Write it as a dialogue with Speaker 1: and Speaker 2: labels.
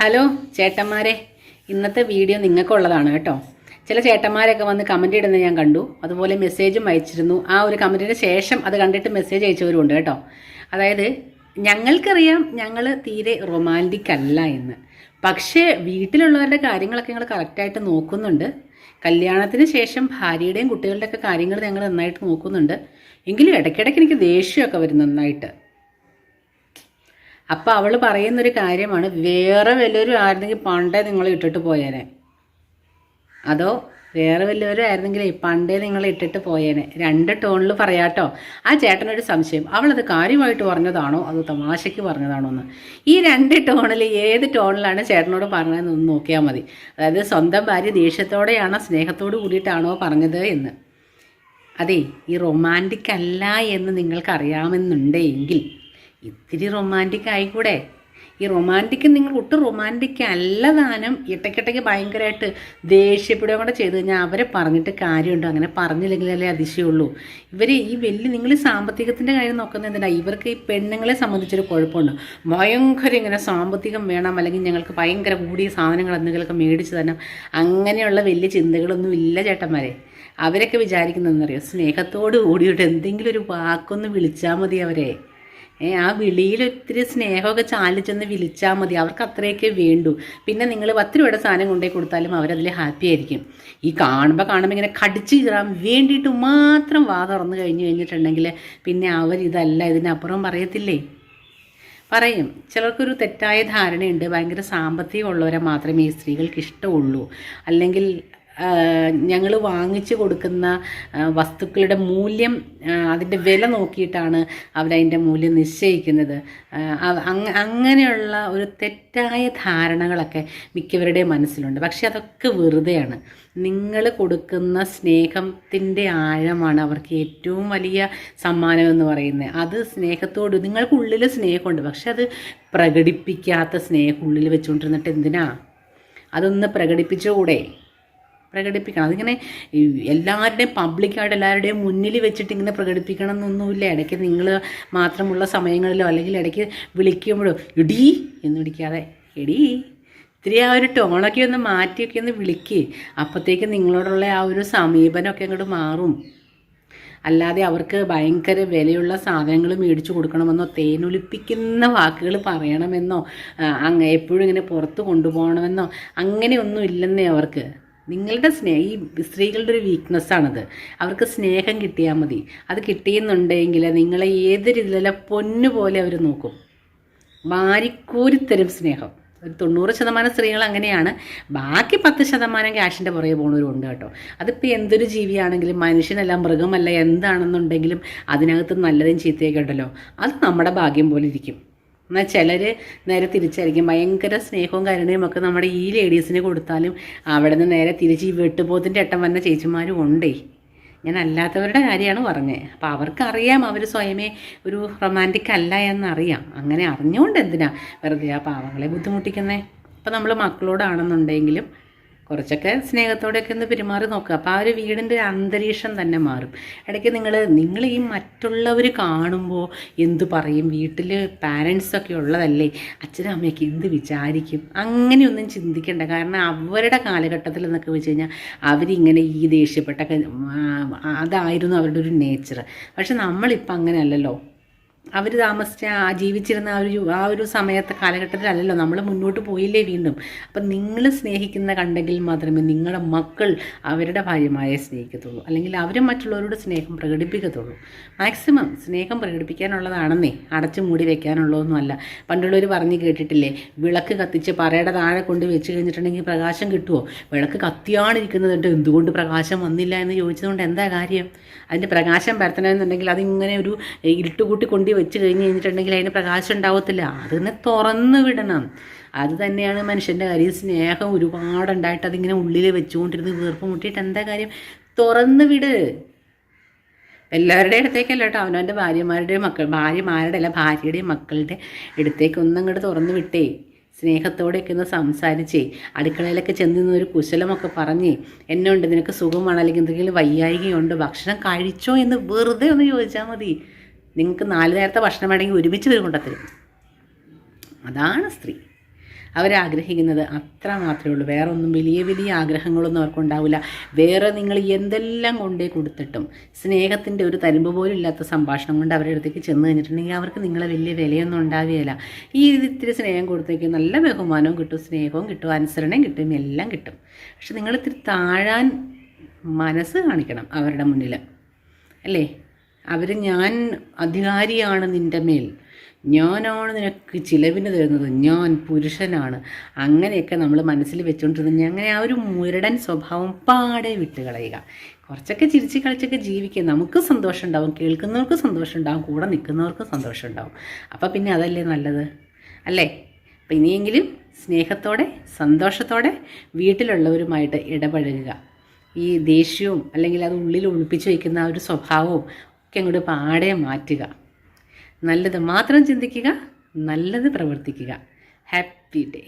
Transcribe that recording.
Speaker 1: Hello ചേട്ടന്മാരെ ഇന്നത്തെ video നിങ്ങൾക്കുള്ളതാണ് കേട്ടോ. ചില ചേട്ടന്മാരൊക്കെ വന്ന് കമന്റ് ഇടുന്നത് ഞാൻ കണ്ടു. അതുപോലെ മെസ്സേജും അയച്ചിരുന്നു. ആ ഒരു കമന്റിന് ശേഷം അത് കണ്ടിട്ട് മെസ്സേജ് അയച്ചവരുണ്ട് കേട്ടോ. അതായത് ഞങ്ങൾക്കറിയാം ഞങ്ങൾ തീരെ റൊമാന്റിക് അല്ല എന്ന്. പക്ഷേ വീട്ടിലുള്ളവരുടെ കാര്യങ്ങളൊക്കെ ഞങ്ങൾ കറക്റ്റായിട്ട് നോക്കുന്നുണ്ട്. കല്യാണത്തിന് ശേഷം ഭാര്യയുടെയും കുട്ടികളുടെയൊക്കെ കാര്യങ്ങൾ ഞങ്ങൾ നന്നായിട്ട് നോക്കുന്നുണ്ട്. എങ്കിലും ഇടയ്ക്കിടയ്ക്ക് എനിക്ക് ദേഷ്യമൊക്കെ വരും നന്നായിട്ട്. അപ്പം അവൾ പറയുന്നൊരു കാര്യമാണ് വേറെ വലിയൊരു ആയിരുന്നെങ്കിൽ പണ്ടേ നിങ്ങൾ ഇട്ടിട്ട് പോയേനെ. അതോ വേറെ വല്ലവരും ആയിരുന്നെങ്കിൽ പണ്ടേ നിങ്ങൾ ഇട്ടിട്ട് പോയേനെ. രണ്ട് ടോണിൽ പറയാട്ടോ. ആ ചേട്ടനൊരു സംശയം. അവളത് കാര്യമായിട്ട് പറഞ്ഞതാണോ? അത് തമാശയ്ക്ക് പറഞ്ഞതാണോ എന്ന്? ഈ രണ്ട് ടോണിൽ ഏത് ടോണിലാണ് ചേട്ടനോട് പറഞ്ഞതെന്ന് ഒന്ന് നോക്കിയാൽ മതി. അതായത് സ്വന്തം ഭാര്യ ദേഷ്യത്തോടെയാണോ സ്നേഹത്തോട് കൂടിയിട്ടാണോ പറഞ്ഞത് എന്ന്. അതെ ഈ റൊമാന്റിക് അല്ല എന്ന് നിങ്ങൾക്ക് അറിയാമെന്നുണ്ടെങ്കിൽ ഇത്തിരി റൊമാന്റിക് ആയിക്കൂടെ? ഈ റൊമാന്റിക് നിങ്ങൾ ഒട്ടും റൊമാന്റിക് അല്ല താനും. ഇട്ടയ്ക്കിട്ടയ്ക്ക് ഭയങ്കരമായിട്ട് ദേഷ്യപ്പെടുകയും കൂടെ ചെയ്ത് കഴിഞ്ഞാൽ അവരെ പറഞ്ഞിട്ട് കാര്യമുണ്ടോ? അങ്ങനെ പറഞ്ഞില്ലെങ്കിലല്ലേ അതിശയമുള്ളൂ. ഇവർ ഈ വലിയ നിങ്ങൾ സാമ്പത്തികത്തിന്റെ കാര്യം നോക്കുന്നത് എന്തിനാ? ഇവർക്ക് ഈ പെണ്ണുങ്ങളെ സംബന്ധിച്ചൊരു കുഴപ്പമുണ്ട്? ഭയങ്കര ഇങ്ങനെ സാമ്പത്തികം വേണം അല്ലെങ്കിൽ ഞങ്ങൾക്ക് ഭയങ്കര കൂടിയ സാധനങ്ങൾ എന്തെങ്കിലുമൊക്കെ മേടിച്ച് തരണം. അങ്ങനെയുള്ള വലിയ ചിന്തകളൊന്നും ഇല്ല ചേട്ടന്മാരെ. അവരൊക്കെ വിചാരിക്കുന്നതെന്നറിയോ സ്നേഹത്തോട് കൂടിയിട്ട് എന്തെങ്കിലും ഒരു വാക്കൊന്ന് വിളിച്ചാൽ മതി അവരെ. ഏ ആ വിളിയിൽ ഒത്തിരി സ്നേഹമൊക്കെ ചാലിച്ചെന്ന് വിളിച്ചാൽ മതി. അവർക്ക് അത്രയൊക്കെ വേണ്ടു. പിന്നെ നിങ്ങൾ പത്ത് രൂപയുടെ സാധനം കൊണ്ടുപോയി കൊടുത്താലും അവരതിൽ ഹാപ്പി ആയിരിക്കും. ഈ കാണുമ്പോൾ കാണുമ്പോൾ ഇങ്ങനെ കടിച്ചു കീറാൻ വേണ്ടിയിട്ട് മാത്രം വാ തുറന്നു കഴിഞ്ഞ് കഴിഞ്ഞിട്ടുണ്ടെങ്കിൽ പിന്നെ അവരിതല്ല ഇതിനപ്പുറം പറയത്തില്ലേ? പറയും. ചിലർക്കൊരു തെറ്റായ ധാരണയുണ്ട്. ഭയങ്കര സാമ്പത്തികമുള്ളവരെ മാത്രമേ ഈ സ്ത്രീകൾക്ക് ഇഷ്ടമുള്ളൂ. അല്ലെങ്കിൽ ഞങ്ങൾ വാങ്ങിച്ചു കൊടുക്കുന്ന വസ്തുക്കളുടെ മൂല്യം അതിന്റെ വില നോക്കിയിട്ടാണ് അവരതിന്റെ മൂല്യം നിശ്ചയിക്കുന്നത്. അങ്ങനെയുള്ള ഒരു തെറ്റായ ധാരണകളൊക്കെ മിക്കവരുടെയും മനസ്സിലുണ്ട്. പക്ഷെ അതൊക്കെ വെറുതെയാണ്. നിങ്ങൾ കൊടുക്കുന്ന സ്നേഹത്തിന്റെ ആഴമാണ് അവർക്ക് ഏറ്റവും വലിയ സമ്മാനം എന്ന് പറയുന്നത്. അത് സ്നേഹത്തോട് നിങ്ങൾക്കുള്ളിൽ സ്നേഹമുണ്ട്. പക്ഷെ അത് പ്രകടിപ്പിക്കാത്ത സ്നേഹം ഉള്ളിൽ വെച്ചുകൊണ്ടിരുന്നിട്ട് എന്തിനാ? അതൊന്ന് പ്രകടിപ്പിച്ചുകൂടെ പ്രകടിപ്പിക്കണം. അതിങ്ങനെ എല്ലാവരുടെയും പബ്ലിക്കായിട്ട് എല്ലാവരുടെയും മുന്നിൽ വെച്ചിട്ട് ഇങ്ങനെ പ്രകടിപ്പിക്കണം എന്നൊന്നുമില്ല. ഇടയ്ക്ക് നിങ്ങൾ മാത്രമുള്ള സമയങ്ങളിലോ അല്ലെങ്കിൽ ഇടയ്ക്ക് വിളിക്കുമ്പോഴോ ഇടീ എന്ന് വിളിക്കാതെ എടീ ഇത്തിരി ആ ഒരു ടോണൊക്കെ ഒന്ന് മാറ്റിയൊക്കെ ഒന്ന് വിളിക്ക്. അപ്പോഴത്തേക്ക് നിങ്ങളോടുള്ള ആ ഒരു സമീപനമൊക്കെ അങ്ങോട്ട് മാറും. അല്ലാതെ അവർക്ക് ഭയങ്കര വിലയുള്ള സാധനങ്ങൾ മേടിച്ചു കൊടുക്കണമെന്നോ തേനൊലിപ്പിക്കുന്ന വാക്കുകൾ പറയണമെന്നോ അങ്ങ് എപ്പോഴും ഇങ്ങനെ പുറത്ത് കൊണ്ടുപോകണമെന്നോ അങ്ങനെയൊന്നും ഇല്ലെന്നേ അവർക്ക്. നിങ്ങളുടെ സ്നേഹം ഈ സ്ത്രീകളുടെ ഒരു വീക്ക്നെസ്സാണത് അവർക്ക് സ്നേഹം കിട്ടിയാൽ മതി. അത് കിട്ടിയെന്നുണ്ടെങ്കിൽ നിങ്ങളെ ഏത് രീതിയിലല്ല പൊന്നുപോലെ അവർ നോക്കും. വാരിക്കൂരിത്തരും സ്നേഹം. ഒരു തൊണ്ണൂറ് ശതമാനം സ്ത്രീകൾ അങ്ങനെയാണ്. ബാക്കി പത്ത് ശതമാനം ക്യാഷിന്റെ പുറകെ പോകുന്നവരുണ്ട് കേട്ടോ. അതിപ്പോൾ എന്തൊരു ജീവിയാണെങ്കിലും മനുഷ്യനല്ല മൃഗമല്ല എന്താണെന്നുണ്ടെങ്കിലും അതിനകത്ത് നല്ലതും ചീത്തയൊക്കെ ഉണ്ടല്ലോ. അത് നമ്മുടെ ഭാഗ്യം പോലെ ഇരിക്കും. എന്നാൽ ചിലർ നേരെ തിരിച്ചായിരിക്കും. ഭയങ്കര സ്നേഹവും കരുണയും ഒക്കെ നമ്മുടെ ഈ ലേഡീസിന് കൊടുത്താലും അവിടെ നിന്ന് നേരെ തിരിച്ച് ഈ വെട്ടുപോത്തിന്റെ എട്ടം വന്ന ചേച്ചിമാരും ഉണ്ടേ. ഞാൻ അല്ലാത്തവരുടെ കാര്യമാണ് പറഞ്ഞത് അപ്പോൾ അവർക്കറിയാം അവർ സ്വയമേ ഒരു റൊമാന്റിക് അല്ല എന്നറിയാം. അങ്ങനെ അറിഞ്ഞുകൊണ്ട് എന്തിനാ വെറുതെ ആ പാവങ്ങളെ ബുദ്ധിമുട്ടിക്കുന്നത് അപ്പോൾ നമ്മൾ മക്കളോടാണെന്നുണ്ടെങ്കിലും കുറച്ചൊക്കെ സ്നേഹത്തോടെയൊക്കെ ഒന്ന് പെരുമാറി നോക്കുക. അപ്പോൾ ആ ഒരു വീടിന്റെ അന്തരീക്ഷം തന്നെ മാറും. ഇടയ്ക്ക് നിങ്ങൾ നിങ്ങൾ ഈ മറ്റുള്ളവർ കാണുമ്പോൾ എന്തു പറയും? വീട്ടിൽ പാരൻസൊക്കെ ഉള്ളതല്ലേ? അച്ഛനും അമ്മയൊക്കെ എന്ത് വിചാരിക്കും? അങ്ങനെയൊന്നും ചിന്തിക്കേണ്ട. കാരണം അവരുടെ കാലഘട്ടത്തിൽ എന്നൊക്കെ വെച്ച് കഴിഞ്ഞാൽ അവരിങ്ങനെ ഈ ദേഷ്യപ്പെട്ടൊക്കെ അതായിരുന്നു അവരുടെ ഒരു നേച്ചർ പക്ഷെ നമ്മളിപ്പോൾ അങ്ങനെയല്ലല്ലോ. അവർ താമസിച്ച ആ ജീവിച്ചിരുന്ന ആ ഒരു ആ ഒരു സമയത്തെ കാലഘട്ടത്തിലല്ലല്ലോ നമ്മൾ മുന്നോട്ട് പോയില്ലേ വീണ്ടും. അപ്പം നിങ്ങൾ സ്നേഹിക്കുന്ന കണ്ടെങ്കിൽ മാത്രമേ നിങ്ങളുടെ മക്കൾ അവരുടെ ഭാര്യമായെ സ്നേഹിക്കത്തുള്ളൂ. അല്ലെങ്കിൽ അവർ മറ്റുള്ളവരോട് സ്നേഹം പ്രകടിപ്പിക്കത്തുള്ളൂ. മാക്സിമം സ്നേഹം പ്രകടിപ്പിക്കാനുള്ളതാണെന്നേ. അടച്ചു മൂടി വെക്കാനുള്ളതൊന്നുമല്ല. പണ്ടുള്ളവർ പറഞ്ഞ് കേട്ടിട്ടില്ലേ? വിളക്ക് കത്തിച്ച് പറയുടെ താഴെ കൊണ്ട് വെച്ച് കഴിഞ്ഞിട്ടുണ്ടെങ്കിൽ പ്രകാശം കിട്ടുമോ വിളക്ക് കത്തിയാണിരിക്കുന്നതുണ്ട് എന്തുകൊണ്ട് പ്രകാശം വന്നില്ല എന്ന് ചോദിച്ചതുകൊണ്ട് എന്താ കാര്യം? അതിന്റെ പ്രകാശം പരത്തണമെന്നുണ്ടെങ്കിൽ അതിങ്ങനെ ഒരു ഇരുട്ടുകൂട്ടി കൊണ്ട് വെച്ച് കഴിഞ്ഞ് കഴിഞ്ഞിട്ടുണ്ടെങ്കിൽ അതിന് പ്രകാശം ഉണ്ടാവത്തില്ല. അതിനെ തുറന്ന് വിടണം. അത് തന്നെയാണ് മനുഷ്യന്റെ കാര്യം. സ്നേഹം ഒരുപാടുണ്ടായിട്ട് അതിങ്ങനെ ഉള്ളിൽ വെച്ചുകൊണ്ടിരുന്ന് വീർപ്പ് മുട്ടിയിട്ട് എന്താ കാര്യം? തുറന്ന് വിട്. എല്ലാവരുടെ അടുത്തേക്കല്ല കേട്ടോ. അവനവന്റെ ഭാര്യമാരുടെയും മക്കൾ ഭാര്യമാരുടെ അല്ല ഭാര്യയുടെയും മക്കളുടെ അടുത്തേക്ക് ഒന്നും അങ്ങോട്ട് തുറന്ന് വിട്ടേ. സ്നേഹത്തോടെയൊക്കെ ഒന്ന് സംസാരിച്ചേ. അടുക്കളയിലൊക്കെ ചെന്ന് നിന്ന് ഒരു കുശലമൊക്കെ പറഞ്ഞേ. എന്നുണ്ട് നിനക്ക് സുഖമാണ്? അല്ലെങ്കിൽ എന്തെങ്കിലും വയ്യായികയുണ്ടോ? ഭക്ഷണം കഴിച്ചോ? എന്ന് വെറുതെ ഒന്ന് ചോദിച്ചാൽ മതി. നിങ്ങൾക്ക് നാല് നേരത്തെ ഭക്ഷണം വേണമെങ്കിൽ ഒരുമിച്ച് വരും കൊണ്ടത്തരും അതാണ് സ്ത്രീ. അവരാഗ്രഹിക്കുന്നത് അത്ര മാത്രമേ ഉള്ളൂ. വേറെ ഒന്നും വലിയ വലിയ ആഗ്രഹങ്ങളൊന്നും അവർക്കുണ്ടാവില്ല. വേറെ നിങ്ങൾ എന്തെല്ലാം കൊണ്ടേ കൊടുത്തിട്ടും സ്നേഹത്തിന്റെ ഒരു തരുമ്പ് പോലും ഇല്ലാത്ത സംഭാഷണം കൊണ്ട് അവരുടെ അടുത്തേക്ക് ചെന്ന് കഴിഞ്ഞിട്ടുണ്ടെങ്കിൽ അവർക്ക് നിങ്ങളെ വലിയ വിലയൊന്നും ഉണ്ടാവുകയില്ല ഈ ഇത്തിരി സ്നേഹം കൊടുത്തേക്ക് നല്ല ബഹുമാനവും കിട്ടും സ്നേഹവും കിട്ടും അനുസരണയും കിട്ടും എല്ലാം കിട്ടും. പക്ഷെ നിങ്ങൾ ഇത്തിരി താഴാൻ മനസ്സ് കാണിക്കണം അവരുടെ മുന്നിൽ. അല്ലേ? അവർ ഞാൻ അധികാരിയാണ് നിന്റെ മേൽ. ഞാനാണ് നിനക്ക് ചിലവിന് തരുന്നത്. ഞാൻ പുരുഷനാണ്. അങ്ങനെയൊക്കെ നമ്മൾ മനസ്സിൽ വെച്ചുകൊണ്ടിരുന്ന അങ്ങനെ ആ ഒരു മുരടൻ സ്വഭാവം പാടെ വിട്ട് കളയുക കുറച്ചൊക്കെ ചിരിച്ച് കളിച്ചൊക്കെ ജീവിക്കുക. നമുക്ക് സന്തോഷം ഉണ്ടാവും കേൾക്കുന്നവർക്ക് സന്തോഷം ഉണ്ടാവും കൂടെ നിൽക്കുന്നവർക്ക് സന്തോഷം ഉണ്ടാവും അപ്പോൾ പിന്നെ അതല്ലേ നല്ലത്? അല്ലേ? അപ്പം ഇനിയെങ്കിലും സ്നേഹത്തോടെ സന്തോഷത്തോടെ വീട്ടിലുള്ളവരുമായിട്ട് ഇടപഴകുക. ഈ ദേഷ്യവും അല്ലെങ്കിൽ അത് ഉള്ളിൽ ഒളിപ്പിച്ച് വയ്ക്കുന്ന ആ ഒരു സ്വഭാവവും അങ്ങോട്ട് പാടെ മാറ്റുക. നല്ലത് മാത്രം ചിന്തിക്കുക നല്ലത് പ്രവർത്തിക്കുക. Happy day